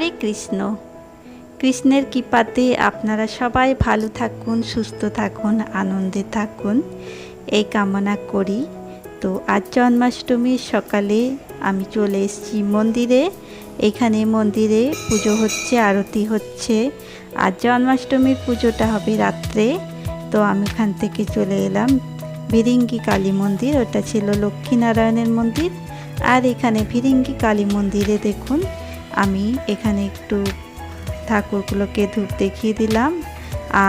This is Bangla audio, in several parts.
হরে কৃষ্ণ। কৃষ্ণের কৃপাতে আপনারা সবাই ভালো থাকুন, সুস্থ থাকুন, আনন্দে থাকুন। এই কামনা করি। তো আজ জন্মাষ্টমীর সকালে আমি চলে এসেছি মন্দিরে। এখানে মন্দিরে পুজো হচ্ছে, আরতি হচ্ছে। আর জন্মাষ্টমীর পুজোটা হবে রাত্রে। তো আমি ওখান থেকে চলে এলাম। ভিরিঙ্গি কালী মন্দির, ওটা ছিল লক্ষ্মীনারায়ণের মন্দির। আর এখানে ভিরিঙ্গি কালী মন্দিরে দেখুন আমি এখানে একটু ঠাকুরগুলোকে ধূপ দেখিয়ে দিলাম,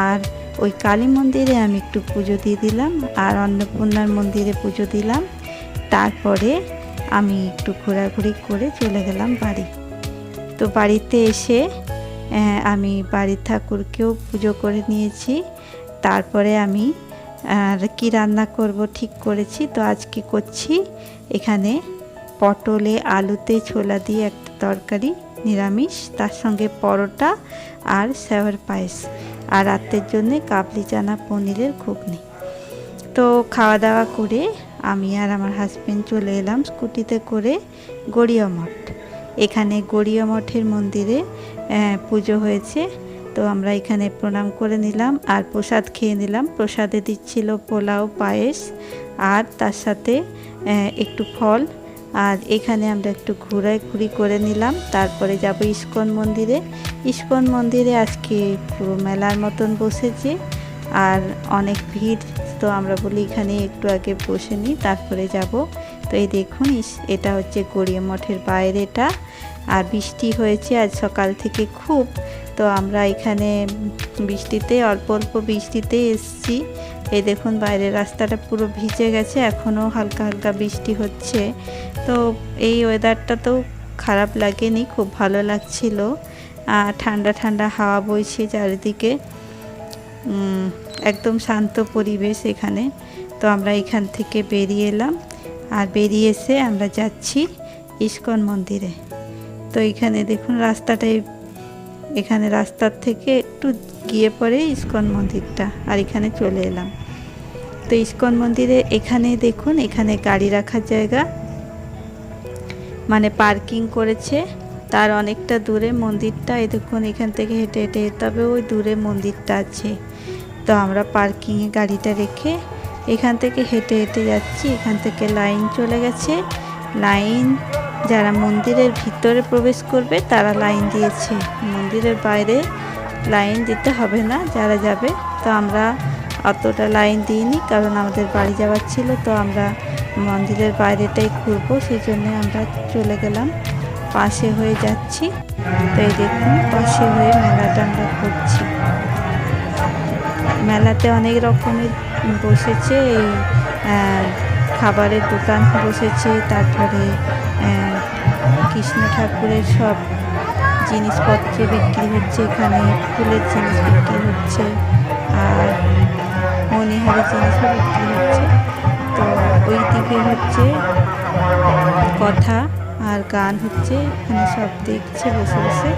আর ওই কালী মন্দিরে আমি একটু পুজো দিয়ে দিলাম, আর অন্নপূর্ণার মন্দিরে পুজো দিলাম। তারপরে আমি একটু ঘোরাঘুরি করে চলে গেলাম বাড়ি। তো বাড়িতে এসে আমি বাড়ির ঠাকুরকেও পুজো করে নিয়েছি। তারপরে আমি, আর কি রান্না করব ঠিক করেছি, তো আজকে করছি, এখানে পটলে আলুতে ছোলা দিয়ে একটা তরকারি, নিরামিষ, তার সঙ্গে পরোটা আর সেওয়ার পায়েস। আর রাতের জন্যে কাবলি চানা পনিরের ঘুগনি। তো খাওয়া দাওয়া করে আমি আর আমার হাজব্যান্ড চলে এলাম স্কুটিতে করে গড়িয়া মঠ। এখানে গড়িয়া মঠের মন্দিরে পুজো হয়েছে। তো আমরা এখানে প্রণাম করে নিলাম আর প্রসাদ খেয়ে নিলাম। প্রসাদে দিচ্ছিল পোলাও, পায়েস আর তার সাথে একটু ফল আর এখানে আমরা একটু ঘোরাঘুরি করে নিলাম। তারপরে যাব ইস্কন মন্দিরে। ইস্কন মন্দিরে আজকে পুরো মেলার মতন বসেছে। আর অনেক ভিড়, তো আমরা বলি এখানে একটু আগে বসে নিই, তারপরে যাব। তো এই দেখুন এটা হচ্ছে গড়িয়া মঠের বাইরেটা। আর বৃষ্টি হয়েছে আজ সকাল থেকে খুব। তো আমরা এখানে বৃষ্টিতে, অল্প অল্প বৃষ্টিতে এসছি। এই দেখুন, বাইরের রাস্তাটা পুরো ভিজে গেছে, এখনও হালকা হালকা বৃষ্টি হচ্ছে। তো এই ওয়েদারটা তো খারাপ লাগেনি, খুব ভালো লাগছিল। আর ঠান্ডা ঠান্ডা হাওয়া বইছে চারিদিকে। একদম শান্ত পরিবেশ এখানে। তো আমরা এখান থেকে বেরিয়ে এলাম। আর বেরিয়ে এসে আমরা যাচ্ছি ইস্কন মন্দিরে। তো এখানে দেখুন, রাস্তাটাই এখানে রাস্তার থেকে একটু গিয়ে পরে ইস্কন মন্দিরটা, আর এখানে চলে এলাম। তো ইস্কন মন্দিরে এখানে দেখুন, এখানে গাড়ি রাখার জায়গা। মানে পার্কিং করেছে, তার অনেকটা দূরে মন্দিরটা। এই দেখুন, এখান থেকে হেঁটে হেঁটে যেতে হবে, ওই দূরে মন্দিরটা আছে। তো আমরা পার্কিংয়ে গাড়িটা রেখে এখান থেকে হেঁটে হেঁটে যাচ্ছি। এখান থেকে লাইন চলে গেছে। লাইন যারা মন্দিরের ভিতরে প্রবেশ করবে, তারা লাইন দিয়েছে। মন্দিরের বাইরে লাইন দিতে হবে না, যারা যাবে। তো আমরা অতটা লাইন দিইনি, কারণ আমাদের বাড়ি যাওয়ার ছিল, তো আমরা মন্দিরের বাইরেটাই ঘুরবো সেই জন্য আমরা চলে গেলাম। পাশে হয়ে যাচ্ছি। তো এই দেখুন, পাশে হয়ে মেলাটা আমরা ঘুরছি মেলাতে অনেক রকমের বসেছে, এই খাবারের দোকান বসেছে, তারপরে কৃষ্ণ ঠাকুরের সব জিনিসপত্র বিক্রি হচ্ছে, এখানে ফুলের জিনিস বিক্রি হচ্ছে আর মনিহারের জিনিসও বিক্রি হচ্ছে। তো ওই দিকে হচ্ছে কথা আর গান হচ্ছে, এখানে সব দেখছে বসে বসে।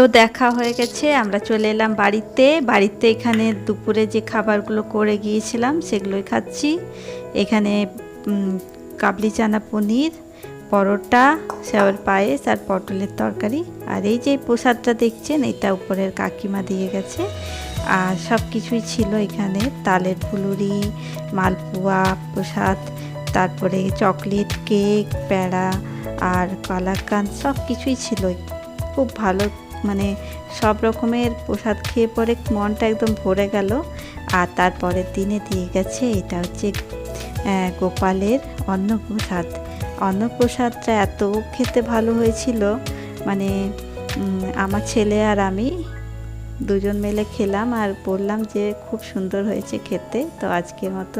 তো দেখা হয়ে গেছে, আমরা চলে এলাম বাড়িতে। বাড়িতে এখানে দুপুরে যে খাবারগুলো করে গিয়েছিলাম সেগুলোই খাচ্ছি। এখানে কাবলি চানা পনির, পরোটা সেওয়ার পায়েস আর পটলের তরকারি। আর এই যে প্রসাদটা দেখছেন, এটা উপরের কাকিমা দিয়ে গেছে। আর সব কিছুই ছিল এখানে। তালের ফুলুরি মালপোয়া, প্রসাদ, তারপরে চকলেট, কেক প্যাড়া আর কালাকান সব কিছুই ছিল। খুব ভালো মানে সব রকমের প্রসাদ খেয়ে পরে মনটা একদম ভরে গেল। আর তারপরের দিনে দিয়ে গেছে, এটা হচ্ছে গোপালের অন্নপ্রসাদ। অন্নপ্রসাদটা এত খেতে ভালো হয়েছিল মানে আমার ছেলে আর আমি দুজন মিলে খেলাম আর বললাম যে খুব সুন্দর হয়েছে খেতে, তো আজকের মতন